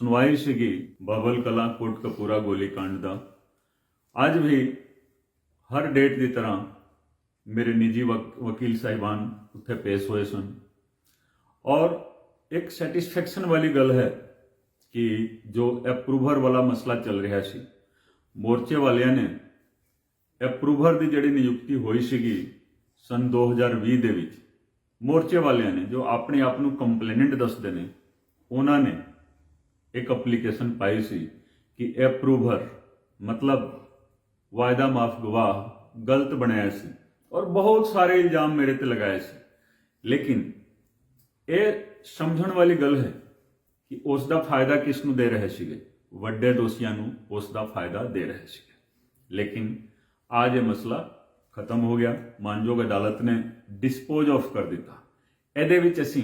ਸੁਣਵਾਈ ਸੀਗੀ ਬਾਬਲ ਕਲਾ ਕੋਟ ਕਪੂਰਾ ਗੋਲੀकांड ਦਾ। ਅੱਜ ਵੀ ਹਰ ਡੇਟ ਦੀ ਤਰ੍ਹਾਂ ਮੇਰੇ ਨਿੱਜੀ ਵਕ- ਵਕੀਲ ਸਾਹਿਬਾਨ ਉੱਥੇ ਪੇਸ਼ ਹੋਏ ਸਨ। ਔਰ ਇੱਕ ਸੈਟੀਸਫੈਕਸ਼ਨ ਵਾਲੀ ਗੱਲ ਹੈ ਕਿ ਜੋ ਅਪਰੂਵਰ ਵਾਲਾ ਮਸਲਾ ਚੱਲ ਰਿਹਾ ਸੀ, ਮੋਰਚੇ ਵਾਲਿਆਂ ਨੇ ਅਪਰੂਵਰ ਦੀ ਜਿਹੜੀ ਨਿਯੁਕਤੀ ਹੋਈ ਸੀਗੀ ਸਨ 2020 ਦੇ ਵਿੱਚ, ਮੋਰਚੇ ਵਾਲਿਆਂ ਨੇ ਜੋ ਆਪਣੇ ਆਪ ਨੂੰ ਕੰਪਲੇਨੈਂਟ ਦੱਸਦੇ ਨੇ, ਉਹਨਾਂ ਨੇ ਇੱਕ ਐਪਲੀਕੇਸ਼ਨ ਪਾਈ ਸੀ ਕਿ ਅਪਰੂਵਰ ਮਤਲਬ ਵਾਅਦਾ ਮਾਫ ਗਵਾਹ ਗਲਤ ਬਣਾਇਆ ਸੀ ਔਰ ਬਹੁਤ ਸਾਰੇ ਇਲਜ਼ਾਮ ਮੇਰੇ ਤੇ ਲਗਾਏ ਸੀ ਲੇਕਿਨ ਇਹ ਸਮਝਣ ਵਾਲੀ ਗੱਲ ਹੈ ਕਿ ਉਸ ਦਾ ਫਾਇਦਾ ਕਿਸ ਨੂੰ ਦੇ ਰਹੇ ਸੀਗੇ ਵੱਡੇ ਦੋਸ਼ੀਆਂ ਨੂੰ ਉਸ ਦਾ ਫਾਇਦਾ ਦੇ ਰਹੇ ਸੀਗੇ ਲੇਕਿਨ ਅੱਜ ਇਹ ਮਸਲਾ ਖਤਮ ਹੋ ਗਿਆ ਮਾਨਯੋਗ ਅਦਾਲਤ ਨੇ ਡਿਸਪੋਜ਼ ਆਫ ਕਰ ਦਿੱਤਾ ਇਹਦੇ ਵਿੱਚ ਅਸੀਂ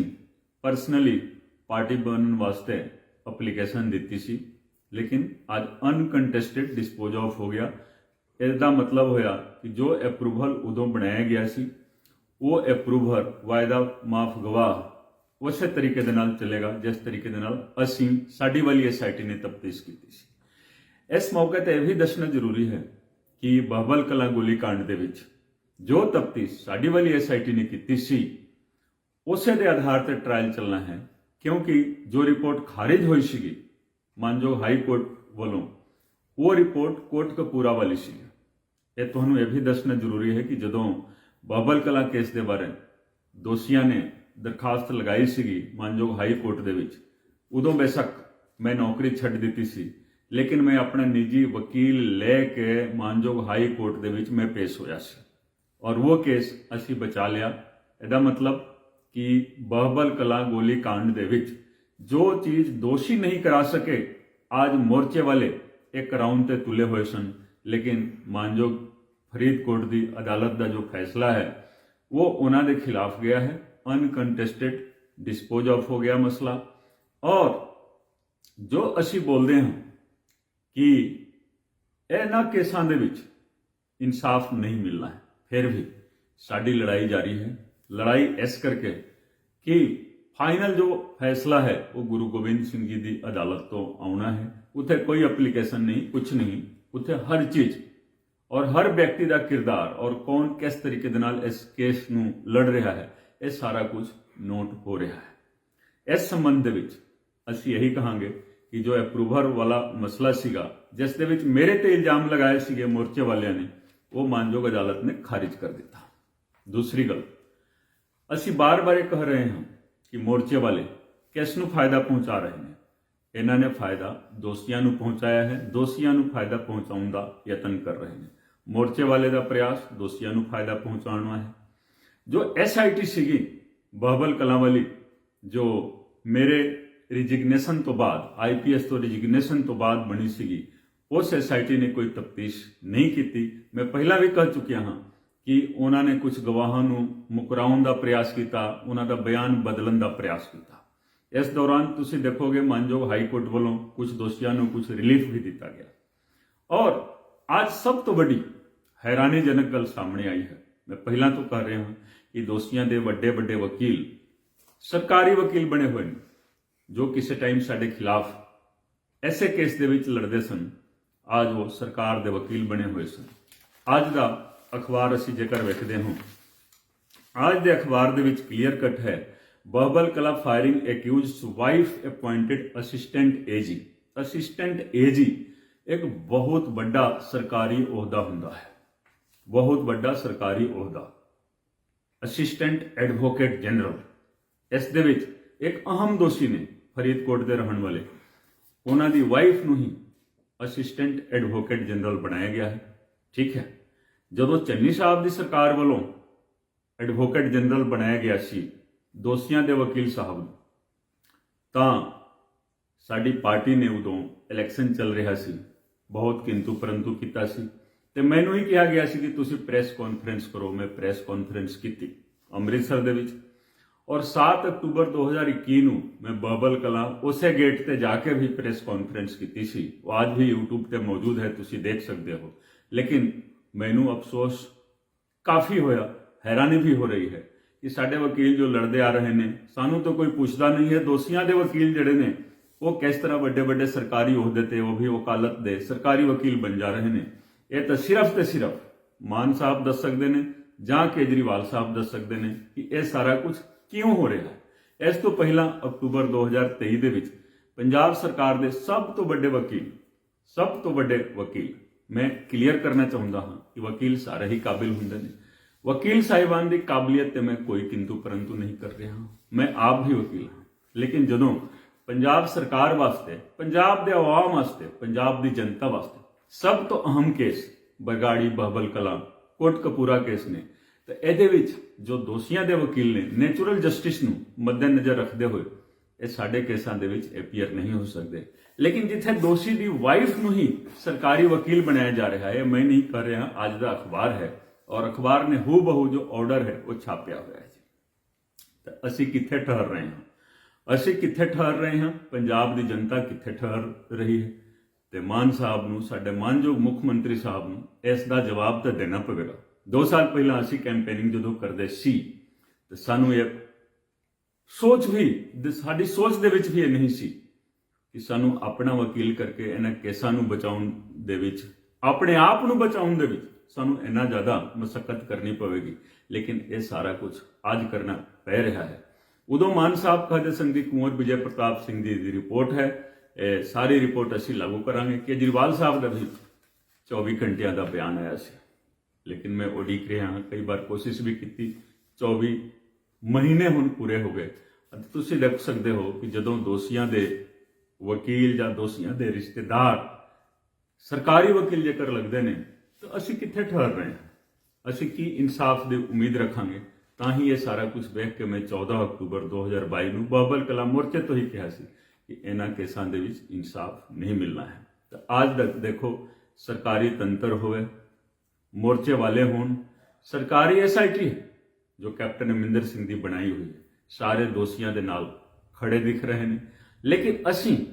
ਪਰਸਨਲੀ ਪਾਰਟੀ ਬਣਨ ਵਾਸਤੇ ਅਪਲੀਕੇਸ਼ਨ ਦਿੱਤੀ ਸੀ, ਲੇਕਿਨ ਅੱਜ ਅਨਕੰਟੈਸਟਡ ਡਿਸਪੋਜ਼ ਆਫ ਹੋ ਗਿਆ। ਇਹਦਾ ਮਤਲਬ ਹੋਇਆ ਕਿ ਜੋ ਅਪਰੂਵਲ ਉਦੋਂ ਬਣਾਇਆ ਗਿਆ ਸੀ, ਉਹ ਅਪਰੂਵਰ ਵਾਇਦਾ ਮਾਫ ਗਵਾਹ ਉਸੇ ਤਰੀਕੇ ਦੇ ਨਾਲ ਚੱਲੇਗਾ, ਜਿਸ ਤਰੀਕੇ ਦੇ ਨਾਲ ਅਸੀਂ ਸਾਡੀ ਵਾਲੀ ਐਸਆਈਟੀ ਨੇ ਤਫਤੀਸ਼ ਕੀਤੀ ਸੀ। ਇਸ ਮੌਕੇ ਤੇ ਇਹ ਵੀ ਦੱਸਣਾ ਜ਼ਰੂਰੀ ਹੈ ਕਿ ਬਹਬਲ ਕਲਾ ਗੋਲੀकांड ਦੇ ਵਿੱਚ ਜੋ ਤਫਤੀਸ਼ ਸਾਡੀ ਵਾਲੀ ਐਸਆਈਟੀ ਨੇ ਕੀਤੀ ਸੀ, ਉਸੇ ਦੇ ਆਧਾਰ ਤੇ ਟ੍ਰਾਇਲ ਚੱਲਣਾ ਹੈ। ਕਿਉਂਕਿ ਜੋ ਰਿਪੋਰਟ ਖਾਰਿਜ ਹੋਈ ਸੀਗੀ ਮਾਨਯੋਗ ਹਾਈ ਕੋਰਟ ਵੱਲੋਂ ਉਹ ਰਿਪੋਰਟ ਕੋਟ ਕਪੂਰਾ ਵਾਲੀ ਸੀ ਇਹ ਤੁਹਾਨੂੰ ਇਹ ਵੀ ਦੱਸਣਾ ਜ਼ਰੂਰੀ ਹੈ ਕਿ ਜਦੋਂ ਬਾਬਲ ਕਲਾ ਕੇਸ ਦੇ ਬਾਰੇ ਦੋਸ਼ੀਆਂ ਨੇ ਦਰਖਾਸਤ ਲਗਾਈ ਸੀਗੀ ਮਾਨਯੋਗ ਹਾਈ ਕੋਰਟ ਦੇ ਵਿੱਚ ਉਦੋਂ ਬੇਸ਼ੱਕ ਮੈਂ ਨੌਕਰੀ ਛੱਡ ਦਿੱਤੀ ਸੀ ਲੇਕਿਨ ਮੈਂ ਆਪਣਾ ਨਿੱਜੀ ਵਕੀਲ ਲੈ ਕੇ ਮਾਨਯੋਗ ਹਾਈ ਕੋਰਟ ਦੇ ਵਿੱਚ ਮੈਂ ਪੇਸ਼ ਹੋਇਆ ਸੀ ਔਰ ਉਹ ਕੇਸ ਅਸੀਂ ਬਚਾ ਲਿਆ ਇਹਦਾ ਮਤਲਬ ਕਿ ਬਹਬਲ ਕਲਾ ਗੋਲੀ ਕਾਂਡ ਦੇ ਵਿੱਚ ਜੋ ਚੀਜ਼ ਦੋਸ਼ੀ ਨਹੀਂ ਕਰਾ ਸਕੇ, ਅੱਜ ਮੋਰਚੇ ਵਾਲੇ ਇੱਕ ਰਾਉਂਡ ਤੇ ਤੁਲੇ ਹੋਏ ਸਨ। ਲੇਕਿਨ ਮਾਨਯੋਗ ਫਰੀਦਕੋਟ ਦੀ ਅਦਾਲਤ ਦਾ ਜੋ ਫੈਸਲਾ ਹੈ, ਉਹ ਉਹਨਾਂ ਦੇ ਖਿਲਾਫ ਗਿਆ ਹੈ। ਅਨਕੰਟੈਸਟਡ ਡਿਸਪੋਜ਼ ਆਫ ਹੋ ਗਿਆ ਮਸਲਾ। ਔਰ ਜੋ ਅਸੀਂ ਬੋਲਦੇ ਹਾਂ ਕਿ ਇਹਨਾਂ ਕੇਸਾਂ ਦੇ ਵਿੱਚ ਇਨਸਾਫ ਨਹੀਂ ਮਿਲਣਾ ਹੈ, ਫਿਰ ਵੀ ਸਾਡੀ ਲੜਾਈ ਜਾਰੀ ਹੈ। ਲੜਾਈ ਇਸ ਕਰਕੇ ਕਿ ਫਾਈਨਲ ਜੋ ਫੈਸਲਾ ਹੈ, ਉਹ ਗੁਰੂ ਗੋਬਿੰਦ ਸਿੰਘ ਜੀ ਦੀ ਅਦਾਲਤ ਤੋਂ ਆਉਣਾ ਹੈ। ਉੱਥੇ ਕੋਈ ਐਪਲੀਕੇਸ਼ਨ ਨਹੀਂ ਕੁਝ ਨਹੀਂ। ਉੱਥੇ ਹਰ ਚੀਜ਼ ਔਰ ਹਰ ਵਿਅਕਤੀ ਦਾ ਕਿਰਦਾਰ ਔਰ ਕੌਣ ਕਿਸ ਤਰੀਕੇ ਦੇ ਨਾਲ ਇਸ ਕੇਸ ਨੂੰ ਲੜ ਰਿਹਾ ਹੈ, ਇਹ ਸਾਰਾ ਕੁਝ ਨੋਟ ਹੋ ਰਿਹਾ ਹੈ। ਇਸ ਸੰਬੰਧ ਦੇ ਵਿੱਚ ਅਸੀਂ ਇਹੀ ਕਹਾਂਗੇ ਕਿ ਜੋ ਅਪਰੂਵਰ ਵਾਲਾ ਮਸਲਾ ਸੀਗਾ, ਜਿਸ ਦੇ ਵਿੱਚ ਮੇਰੇ ਤੇ ਇਲਜ਼ਾਮ ਲਗਾਏ ਸੀਗੇ ਮੋਰਚੇ ਵਾਲਿਆਂ ਨੇ, ਉਹ ਮਾਨਯੋਗ ਅਦਾਲਤ ਨੇ ਖਾਰਿਜ ਕਰ ਦਿੱਤਾ। ਦੂਸਰੀ ਗੱਲ ਅਸੀਂ ਬਾਰ-ਬਾਰ ਇਹ ਕਹਿ ਰਹੇ ਹਾਂ ਕਿ ਮੋਰਚੇ ਵਾਲੇ ਕਿਸ ਨੂੰ ਫਾਇਦਾ ਪਹੁੰਚਾ ਰਹੇ ਨੇ? ਇਹਨਾਂ ਨੇ ਫਾਇਦਾ ਦੋਸ਼ੀਆਂ ਨੂੰ ਪਹੁੰਚਾਇਆ ਹੈ। ਦੋਸ਼ੀਆਂ ਨੂੰ ਫਾਇਦਾ ਪਹੁੰਚਾਉਣ ਦਾ ਯਤਨ ਕਰ ਰਹੇ ਨੇ। ਮੋਰਚੇ ਵਾਲੇ ਦਾ ਪ੍ਰਯਾਸ ਦੋਸ਼ੀਆਂ ਨੂੰ ਫਾਇਦਾ ਪਹੁੰਚਾਉਣਾ ਹੈ। ਜੋ ਐਸਆਈਟੀ ਸੀਗੀ, ਬਹਬਲ ਕਲਾਂ ਵਾਲੀ ਜੋ ਮੇਰੇ ਰਿਜਿਗਨੇਸ਼ਨ ਤੋਂ ਬਾਅਦ ਆਈਪੀਐਸ ਤੋਂ ਰਿਜਿਗਨੇਸ਼ਨ ਤੋਂ ਬਾਅਦ ਬਣੀ ਸੀਗੀ, ਉਸ ਐਸਆਈਟੀ ਨੇ ਕੋਈ ਤਫਤੀਸ਼ ਨਹੀਂ ਕੀਤੀ। ਮੈਂ ਪਹਿਲਾਂ ਵੀ ਕਹਿ ਚੁੱਕਿਆ ਹਾਂ ਕਿ ਉਹਨਾਂ ਨੇ ਕੁਝ ਗਵਾਹਾਂ ਨੂੰ ਮੁਕਰਾਉਣ ਦਾ ਪ੍ਰਯਾਸ ਕੀਤਾ, ਉਹਨਾਂ ਦਾ ਬਿਆਨ ਬਦਲਣ ਦਾ ਪ੍ਰਯਾਸ ਕੀਤਾ। ਇਸ ਦੌਰਾਨ ਤੁਸੀਂ ਦੇਖੋਗੇ ਮਾਨਯੋਗ ਹਾਈ ਕੋਰਟ ਵੱਲੋਂ ਕੁਝ ਦੋਸ਼ੀਆਂ ਨੂੰ ਕੁਝ ਰਿਲੀਫ ਵੀ ਦਿੱਤਾ ਗਿਆ। ਔਰ ਅੱਜ ਸਭ ਤੋਂ ਵੱਡੀ ਹੈਰਾਨੀਜਨਕ ਗੱਲ ਸਾਹਮਣੇ ਆਈ ਹੈ। ਮੈਂ ਪਹਿਲਾਂ ਤੋਂ ਕਰ ਰਿਹਾ ਹਾਂ ਕਿ ਦੋਸ਼ੀਆਂ ਦੇ ਵੱਡੇ ਵੱਡੇ ਵਕੀਲ ਸਰਕਾਰੀ ਵਕੀਲ ਬਣੇ ਹੋਏ ਨੇ, ਜੋ ਕਿਸੇ ਟਾਈਮ ਸਾਡੇ ਖਿਲਾਫ ਐਸੇ ਕੇਸ ਦੇ ਵਿੱਚ ਲੜਦੇ ਸਨ। ਅੱਜ ਉਹ ਸਰਕਾਰ ਦੇ ਵਕੀਲ ਬਣੇ ਹੋਏ ਸਨ। ਅੱਜ ਦਾ ਅਖਬਾਰ ਅਸੀਂ ਜੇਕਰ ਵੇਖਦੇ ਹਾਂ, ਅੱਜ ਦੇ ਅਖਬਾਰ ਦੇ ਵਿੱਚ ਕਲੀਅਰ ਕੱਟ ਹੈ, ਬਬਲ ਕਲਾ firing accused wife appointed assistant AG assistant AG ਇੱਕ ਬਹੁਤ ਵੱਡਾ ਸਰਕਾਰੀ ਅਹੁਦਾ ਹੁੰਦਾ ਹੈ। ਬਹੁਤ ਵੱਡਾ ਸਰਕਾਰੀ ਅਹੁਦਾ। ਅਸਿਸਟੈਂਟ ਐਡਵੋਕੇਟ ਜਨਰਲ ਇਸ ਦੇ ਵਿੱਚ ਇੱਕ ਅਹਮ ਦੋਸ਼ੀ ਨੇ ਫਰੀਦਕੋਟ ਦੇ ਰਹਿਣ ਵਾਲੇ। ਉਹਨਾਂ ਦੀ ਵਾਈਫ ਨੂੰ ਹੀ ਅਸਿਸਟੈਂਟ ਐਡਵੋਕੇਟ ਜਨਰਲ ਬਣਾਇਆ ਗਿਆ ਹੈ। ਠੀਕ ਹੈ। ਜਦੋਂ ਚੰਨੀ ਸਾਹਿਬ ਦੀ ਸਰਕਾਰ ਵੱਲੋਂ ਐਡਵੋਕੇਟ ਜਨਰਲ ਬਣਾਇਆ ਗਿਆ ਸੀ, ਦੋਸ਼ੀਆਂ ਦੇ ਵਕੀਲ ਸਾਹਿਬ ਨੂੰ, ਤਾਂ ਸਾਡੀ ਪਾਰਟੀ ਨੇ ਉਦੋਂ ਇਲੈਕਸ਼ਨ ਚੱਲ ਰਿਹਾ ਸੀ, ਬਹੁਤ ਕਿੰਤੂ ਪਰੰਤੂ ਕੀਤਾ ਸੀ। ਤੇ ਮੈਨੂੰ ਹੀ ਕਿਹਾ ਗਿਆ ਸੀ ਕਿ ਤੁਸੀਂ ਪ੍ਰੈਸ ਕਾਨਫਰੰਸ ਕਰੋ, ਮੈਂ ਪ੍ਰੈਸ ਕਾਨਫਰੰਸ ਕੀਤੀ ਅੰਮ੍ਰਿਤਸਰ ਦੇ ਵਿੱਚ। ਔਰ 7 ਅਕਤੂਬਰ 2021 ਨੂੰ ਮੈਂ ਬਬਲ ਕਲਾ ਉਸੇ ਗੇਟ ਤੇ ਜਾ ਕੇ ਵੀ ਪ੍ਰੈਸ ਕਾਨਫਰੰਸ ਕੀਤੀ ਸੀ। ਉਹ ਅੱਜ ਵੀ YouTube ਤੇ ਮੌਜੂਦ ਹੈ, ਤੁਸੀਂ ਦੇਖ ਸਕਦੇ ਹੋ। ਲੇਕਿਨ ਮੈਨੂੰ ਅਫਸੋਸ ਕਾਫੀ ਹੋਇਆ, ਹੈਰਾਨੀ ਵੀ ਹੋ ਰਹੀ ਹੈ ਕਿ ਸਾਡੇ ਵਕੀਲ ਜੋ ਲੜਦੇ ਆ ਰਹੇ ਨੇ, ਸਾਨੂੰ ਤਾਂ ਕੋਈ ਪੁੱਛਦਾ ਨਹੀਂ ਹੈ, ਦੋਸ਼ੀਆਂ ਦੇ ਵਕੀਲ ਜਿਹੜੇ ਨੇ, ਉਹ ਕਿਸ ਤਰ੍ਹਾਂ ਵੱਡੇ ਵੱਡੇ ਸਰਕਾਰੀ ਅਹੁਦੇ ਤੇ ਉਹ ਵੀ ਵਕਾਲਤ ਦੇ ਸਰਕਾਰੀ ਵਕੀਲ ਬਣ ਜਾ ਰਹੇ ਨੇ। ਇਹ ਤਾਂ ਸਿਰਫ ਤੇ ਸਿਰਫ ਮਾਨ ਸਾਹਿਬ ਦੱਸ ਸਕਦੇ ਨੇ ਜਾਂ ਕੇਜਰੀਵਾਲ ਸਾਹਿਬ ਦੱਸ ਸਕਦੇ ਨੇ ਕਿ ਇਹ ਸਾਰਾ ਕੁਝ ਕਿਉਂ ਹੋ ਰਿਹਾ ਹੈ। ਇਸ ਤੋਂ ਪਹਿਲਾਂ ਅਕਤੂਬਰ 2023 ਦੇ ਵਿੱਚ ਪੰਜਾਬ ਸਰਕਾਰ ਦੇ ਸਭ ਤੋਂ ਵੱਡੇ ਵਕੀਲ, ਸਭ ਤੋਂ ਵੱਡੇ ਵਕੀਲ ਮੈਂ ਕਲੀਅਰ ਕਰਨਾ ਚਾਹੁੰਦਾ ਹਾਂ ਕਿ ਵਕੀਲ ਸਾਰੇ ਹੀ ਕਾਬਿਲ ਹੁੰਦੇ ਨੇ। ਵਕੀਲ ਸਾਹਿਬਾਨ ਦੀ ਕਾਬਲੀਅਤ ਤੇ ਮੈਂ ਕੋਈ ਕਿੰਤੂ ਪਰੰਤੂ ਨਹੀਂ ਕਰ ਰਿਹਾ। ਮੈਂ ਆਪ ਵੀ ਵਕੀਲ ਹਾਂ। ਲੇਕਿਨ ਜਦੋਂ ਪੰਜਾਬ ਸਰਕਾਰ ਵਾਸਤੇ, ਪੰਜਾਬ ਦੇ ਆਵਾਮ ਵਾਸਤੇ, ਪੰਜਾਬ ਦੀ ਜਨਤਾ ਵਾਸਤੇ ਸਭ ਤੋਂ ਅਹਿਮ ਕੇਸ ਬਰਗਾੜੀ ਬਹਬਲ ਕਲਾਮ, ਕੋਟ ਕਪੂਰਾ ਕੇਸ ਨੇ, ਤੇ ਇਹਦੇ ਵਿੱਚ ਜੋ ਦੋਸ਼ੀਆਂ ਦੇ ਵਕੀਲ ਨੇ ਨੇਚਰਲ ਜਸਟਿਸ ਨੂੰ ਮੱਦੇਨਜ਼ਰ ਰੱਖਦੇ ਹੋਏ ਇਹ ਸਾਡੇ ਕੇਸਾਂ ਦੇ ਵਿੱਚ ਅਪੀਅਰ ਨਹੀਂ ਹੋ ਸਕਦੇ। ਲੇਕਿਨ ਜਿੱਥੇ ਦੋਸ਼ੀ ਦੀ ਵਾਈਫ ਨੂੰ ਹੀ ਸਰਕਾਰੀ ਵਕੀਲ ਬਣਾਇਆ ਜਾ ਰਿਹਾ ਹੈ ਇਹ ਮੈਂ ਨਹੀਂ ਕਰ ਰਿਹਾ, ਅੱਜ ਦਾ ਅਖਬਾਰ ਹੈ। ਔਰ ਅਖਬਾਰ ਨੇ ਹੂ ਬਹੂ ਜੋ ਆਰਡਰ ਹੈ, ਉਹ ਛਾਪਿਆ ਹੋਇਆ ਹੈ ਤਾਂ ਅਸੀਂ ਕਿੱਥੇ ਠਹਿਰ ਰਹੇ ਹਾਂ? ਅਸੀਂ ਕਿੱਥੇ ਠਹਿਰ ਰਹੇ ਹਾਂ? ਪੰਜਾਬ ਦੀ ਜਨਤਾ ਕਿੱਥੇ ਠਹਿਰ ਰਹੀ ਹੈ? ਤੇ ਮਾਨ ਸਾਹਿਬ ਨੂੰ, ਸਾਡੇ ਮਾਨਯੋਗ ਮੁੱਖ ਮੰਤਰੀ ਸਾਹਿਬ ਨੂੰ ਇਸ ਦਾ ਜਵਾਬ ਤਾਂ ਦੇਣਾ ਪਵੇਗਾ। 2 ਸਾਲ ਪਹਿਲਾਂ ਅਸੀਂ ਕੈਂਪੇਨਿੰਗ ਜਦੋਂ ਕਰਦੇ ਸੀ, ਤੇ ਸਾਨੂੰ ਇਹ ਸੋਚ ਵੀ ਸਾਡੀ ਸੋਚ ਦੇ ਵਿੱਚ ਵੀ ਇਹ ਨਹੀਂ ਸੀ ਕਿ ਸਾਨੂੰ ਆਪਣਾ ਵਕੀਲ ਕਰਕੇ ਇਹਨਾਂ ਕੇਸਾਂ ਨੂੰ ਬਚਾਉਣ ਦੇ ਵਿੱਚ, ਆਪਣੇ ਆਪ ਨੂੰ ਬਚਾਉਣ ਦੇ ਵਿੱਚ ਸਾਨੂੰ ਇੰਨਾ ਜ਼ਿਆਦਾ ਮਸਕਤ ਕਰਨੀ ਪਵੇਗੀ। ਲੇਕਿਨ ਇਹ ਸਾਰਾ ਕੁਝ ਅੱਜ ਕਰਨਾ ਪੈ ਰਿਹਾ ਹੈ। ਉਦੋਂ ਮਾਨ ਸਾਹਿਬ ਕਹਦੇ ਸਿੰਘ ਕੁੰਵਰ ਵਿਜੇ ਪ੍ਰਤਾਪ ਸਿੰਘ ਦੀ ਰਿਪੋਰਟ ਹੈ। ਇਹ ਸਾਰੀ ਰਿਪੋਰਟ ਅਸੀਂ ਲਾਗੂ ਕਰਾਂਗੇ। ਕੇਜਰੀਵਾਲ ਸਾਹਿਬ ਦਾ ਵੀ 24 ਘੰਟਿਆਂ ਦਾ ਬਿਆਨ ਆਇਆ ਸੀ। ਲੇਕਿਨ ਮੈਂ ਉਡੀਕ ਰਿਹਾ ਹਾਂ, ਕਈ ਵਾਰ ਕੋਸ਼ਿਸ਼ ਵੀ ਕੀਤੀ 24 ਮਹੀਨੇ ਹੁਣ ਪੂਰੇ ਹੋ ਗਏ। ਅਤੇ ਤੁਸੀਂ ਲਿਖ ਸਕਦੇ ਹੋ ਕਿ ਜਦੋਂ ਦੋਸ਼ੀਆਂ ਦੇ ਵਕੀਲ ਜਾਂ ਦੋਸ਼ੀਆਂ ਦੇ ਰਿਸ਼ਤੇਦਾਰ ਸਰਕਾਰੀ ਵਕੀਲ ਜੇਕਰ ਲੱਗਦੇ ਨੇ, ਤਾਂ ਅਸੀਂ ਕਿੱਥੇ ਠਹਿਰ ਰਹੇ ਹਾਂ? ਅਸੀਂ ਕੀ ਇਨਸਾਫ ਦੀ ਉਮੀਦ ਰੱਖਾਂਗੇ? ਤਾਂ ਹੀ ਇਹ ਸਾਰਾ ਕੁਝ ਵੇਖ ਕੇ ਮੈਂ 14 ਅਕਤੂਬਰ 2022 ਨੂੰ ਬਾਬਲ ਕਲਾ ਮੋਰਚੇ ਤੋਂ ਹੀ ਕਿਹਾ ਸੀ ਕਿ ਇਹਨਾਂ ਕੇਸਾਂ ਦੇ ਵਿੱਚ ਇਨਸਾਫ ਨਹੀਂ ਮਿਲਣਾ ਹੈ। ਤਾਂ ਅੱਜ ਤੱਕ ਦੇਖੋ, ਸਰਕਾਰੀ ਤੰਤਰ ਹੋਵੇ, ਮੋਰਚੇ ਵਾਲੇ ਹੋਣ, ਸਰਕਾਰੀ ਐਸਆਈਟੀ ਜੋ ਕੈਪਟਨ ਅਮਰਿੰਦਰ ਸਿੰਘ ਦੀ ਬਣਾਈ ਹੋਈ ਹੈ। ਸਾਰੇ ਦੋਸ਼ੀਆਂ ਦੇ ਨਾਲ ਖੜੇ ਦਿਖ ਰਹੇ ਨੇ। ਲੇਕਿਨ ਅਸੀਂ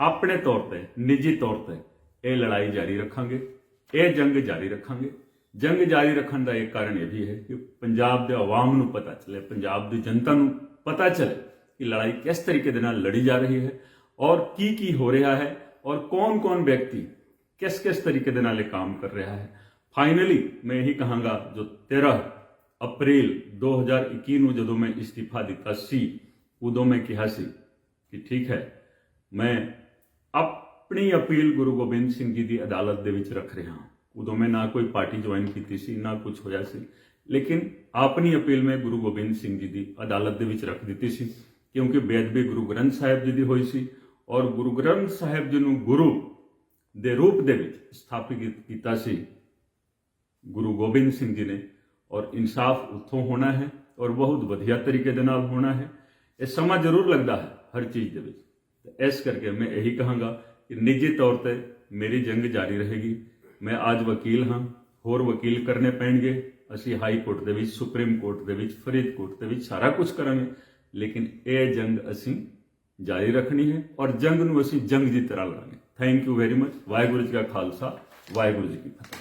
ਆਪਣੇ ਤੌਰ ਤੇ, ਨਿੱਜੀ ਤੌਰ ਤੇ ਇਹ ਲੜਾਈ ਜਾਰੀ ਰੱਖਾਂਗੇ, ਇਹ ਜੰਗ ਜਾਰੀ ਰੱਖਾਂਗੇ। ਜੰਗ ਜਾਰੀ ਰੱਖਣ ਦਾ ਇੱਕ ਕਾਰਨ ਇਹ ਵੀ ਹੈ ਕਿ ਪੰਜਾਬ ਦੇ ਆਵਾਮ ਨੂੰ ਪਤਾ ਚੱਲੇ, ਪੰਜਾਬ ਦੀ ਜਨਤਾ ਨੂੰ ਪਤਾ ਚੱਲੇ ਕਿ ਲੜਾਈ ਕਿਸ ਤਰੀਕੇ ਦੇ ਨਾਲ ਲੜੀ ਜਾ ਰਹੀ ਹੈ ਔਰ ਕੀ ਕੀ ਹੋ ਰਿਹਾ ਹੈ ਔਰ ਕੌਣ-ਕੌਣ ਵਿਅਕਤੀ ਕਿਸ ਕਿਸ ਤਰੀਕੇ ਦੇ ਨਾਲ ਇਹ ਕੰਮ ਕਰ ਰਿਹਾ ਹੈ। ਫਾਈਨਲੀ ਮੈਂ ਇਹੀ ਕਹਾਂਗਾ ਜੋ 13 ਅਪ੍ਰੈਲ 2021 ਨੂੰ ਜਦੋਂ ਮੈਂ ਇਸਤੀਫਾ ਦਿੱਤਾ ਸੀ, ਉਦੋਂ ਮੈਂ ਕਿਹਾ ਸੀ ਕਿ ਠੀਕ ਹੈ, ਮੈਂ ਆਪਣੀ ਅਪੀਲ ਗੁਰੂ ਗੋਬਿੰਦ ਸਿੰਘ ਜੀ ਦੀ ਅਦਾਲਤ ਦੇ ਵਿੱਚ ਰੱਖ ਰਿਹਾ ਹਾਂ। ਉਦੋਂ ਮੈਂ ਨਾ ਕੋਈ ਪਾਰਟੀ ਜੁਆਇਨ ਕੀਤੀ ਸੀ, ਨਾ ਕੁਝ ਹੋਇਆ ਸੀ। ਲੇਕਿਨ ਆਪਣੀ ਅਪੀਲ ਮੈਂ ਗੁਰੂ ਗੋਬਿੰਦ ਸਿੰਘ ਜੀ ਦੀ ਅਦਾਲਤ ਦੇ ਵਿੱਚ ਰੱਖ ਦਿੱਤੀ ਸੀ, ਕਿਉਂਕਿ ਬੇਅਦਬੀ ਗੁਰੂ ਗ੍ਰੰਥ ਸਾਹਿਬ ਜੀ ਦੀ ਹੋਈ ਸੀ ਔਰ ਗੁਰੂ ਗ੍ਰੰਥ ਸਾਹਿਬ ਜੀ ਨੂੰ ਗੁਰੂ ਦੇ ਰੂਪ ਦੇ ਵਿੱਚ ਸਥਾਪਿਤ ਕੀਤਾ ਸੀ। ਗੁਰੂ ਗੋਬਿੰਦ ਸਿੰਘ ਜੀ ਨੇ ਔਰ ਇਨਸਾਫ ਉੱਥੋਂ ਹੋਣਾ ਹੈ ਔਰ ਬਹੁਤ ਵਧੀਆ ਤਰੀਕੇ ਦੇ ਨਾਲ ਹੋਣਾ ਹੈ। ਇਹ ਸਮਾਂ ਜ਼ਰੂਰ ਲੱਗਦਾ ਹੈ ਹਰ ਚੀਜ਼ ਦੇ ਵਿੱਚ। ਤੇ ਇਸ ਕਰਕੇ ਮੈਂ ਇਹੀ ਕਹਾਂਗਾ ਕਿ ਨਿੱਜੀ ਤੌਰ ਤੇ ਮੇਰੀ ਜੰਗ ਜਾਰੀ ਰਹੇਗੀ। ਮੈਂ ਅੱਜ ਵਕੀਲ ਹਾਂ, ਹੋਰ ਵਕੀਲ ਕਰਨੇ ਪੈਣਗੇ। ਅਸੀਂ ਹਾਈ ਕੋਰਟ ਦੇ ਵਿੱਚ, ਸੁਪਰੀਮ ਕੋਰਟ ਦੇ ਵਿੱਚ, ਫਰੀਦਕੋਟ ਦੇ ਵਿੱਚ ਸਾਰਾ ਕੁਝ ਕਰਾਂਗੇ। ਲੇਕਿਨ ਇਹ ਜੰਗ ਅਸੀਂ ਜਾਰੀ ਰੱਖਣੀ ਹੈ ਔਰ ਜੰਗ ਨੂੰ ਅਸੀਂ ਜੰਗ ਦੀ ਤਰ੍ਹਾਂ ਲੜਾਂਗੇ thank you very much Waheguru ji ਕਾ ਖਾਲਸਾ, ਵਾਹਿਗੁਰੂ ਜੀ ਕੀ ਫਤਿਹ।